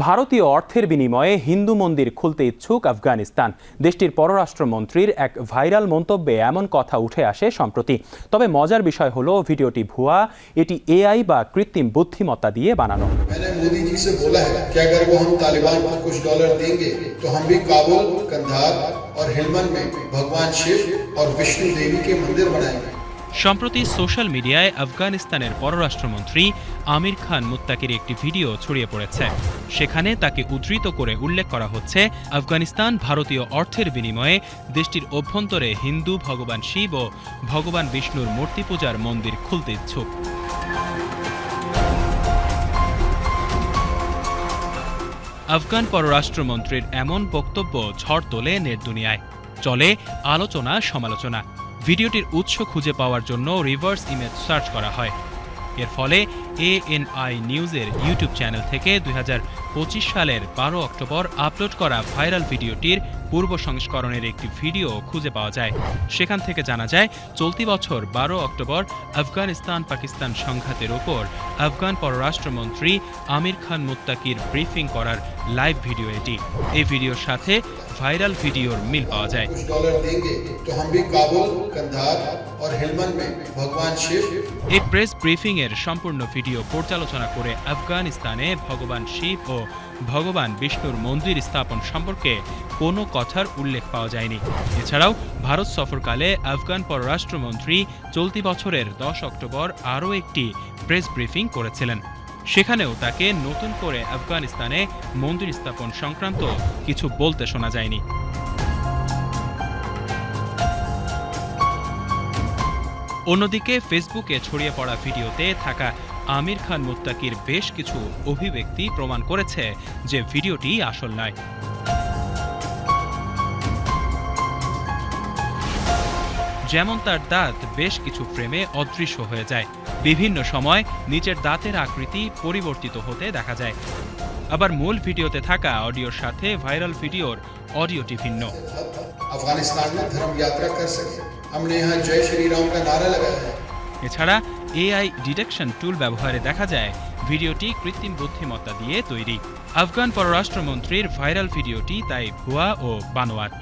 ভারতীয় অর্থের বিনিময়ে হিন্দু মন্দির খুলতে ইচ্ছুক আফগানিস্তান দেশটির পররাষ্ট্রমন্ত্রীর এক ভাইরাল মন্তব্যে এমন কথা উঠে আসে সম্প্রতি তবে মজার বিষয় হলো ভিডিওটি ভুয়া এটি এআই বা কৃত্রিম বুদ্ধিমত্তা দিয়ে বানানো मैंने मोदी जी से बोला है कि अगर वो हम तालिबान को कुछ डॉलर देंगे तो हम भी काबुल कंधार और हिलमन में भगवान शिव और विष्णु देवी के मंदिर बनाएंगे সম্প্রতি সোশ্যাল মিডিয়ায় আফগানিস্তানের পররাষ্ট্রমন্ত্রী আমির খান মুত্তাকির একটি ভিডিও ছড়িয়ে পড়েছে। সেখানে তাকে উদ্ধৃত করে উল্লেখ করা হচ্ছে, আফগানিস্তান ভারতীয় অর্থের বিনিময়ে দেশটির অভ্যন্তরে হিন্দু ভগবান শিব ও ভগবান বিষ্ণুর মূর্তি পূজার মন্দির খুলতে ইচ্ছুক। আফগান পররাষ্ট্রমন্ত্রীর এমন বক্তব্য ঝড় তোলে নেট দুনিয়ায়। চলে আলোচনা সমালোচনা ভিডিওটির উৎস খুঁজে পাওয়ার জন্য রিভার্স ইমেজ সার্চ করা হয়। এর ফলে এএনআই নিউজের ইউটিউব চ্যানেল থেকে দুই হাজার সালের বারো অক্টোবর আপলোড করা ভাইরাল ভিডিওটির পূর্ব সংস্করণের একটি ভিডিও খুঁজে পাওয়া যায়। সেখান থেকে জানা যায়, চলতি বছর বারো অক্টোবর আফগানিস্তান পাকিস্তান সংঘাতের ওপর আফগান পররাষ্ট্রমন্ত্রী আমির খান মুত্তাকির ব্রিফিং করার লাইভ ভিডিও এটি। এই ভিডিওর সাথে ভাইরাল ভিডিওর মিল পাওয়া যায়। এই প্রেস ব্রিফিং এর সম্পূর্ণ ভিডিও পর্যালোচনা করে আফগানিস্তানে ভগবান শিব ও ভগবান বিষ্ণুর মন্দির স্থাপন সম্পর্কে কোনো কথার উল্লেখ পাওয়া যায়নি। এছাড়াও, ভারত সফরকালে আফগান পররাষ্ট্রমন্ত্রী চলতি বছরের দশ অক্টোবর আরও একটি প্রেস ব্রিফিং করেছিলেন। সেখানেও তাকে নতুন করে আফগানিস্তানে মন্দির স্থাপন সংক্রান্ত কিছু বলতে শোনা যায়নি। অন্যদিকে ফেসবুকে ছড়িয়ে পড়া ভিডিওতে থাকা আমির খান মুত্তাকির বেশ কিছু অভিব্যক্তি প্রমাণ করেছে যে ভিডিওটি আসল নয়। যেমন তার দাঁত বেশ কিছু ফ্রেমে অদৃশ্য হয়ে যায়। বিভিন্ন সময় নিচের দাঁতের আকৃতি পরিবর্তিত হতে দেখা যায়। আবার মূল ভিডিওতে থাকা অডিওর সাথে ভাইরাল ভিডিওর অডিওটি ভিন্ন अफगानिस्तान में धर्म यात्रा कर सके हमने यहाँ जय श्री राम का नारा लगाया है এছাড়া এআই ডিটেকশন টুল ব্যবহারে দেখা যায় ভিডিওটি কৃত্রিম বুদ্ধিমত্তা দিয়ে তৈরি আফগান পররাষ্ট্রমন্ত্রীর ভাইরাল ভিডিওটি তাই ভুয়া ও বানোয়াট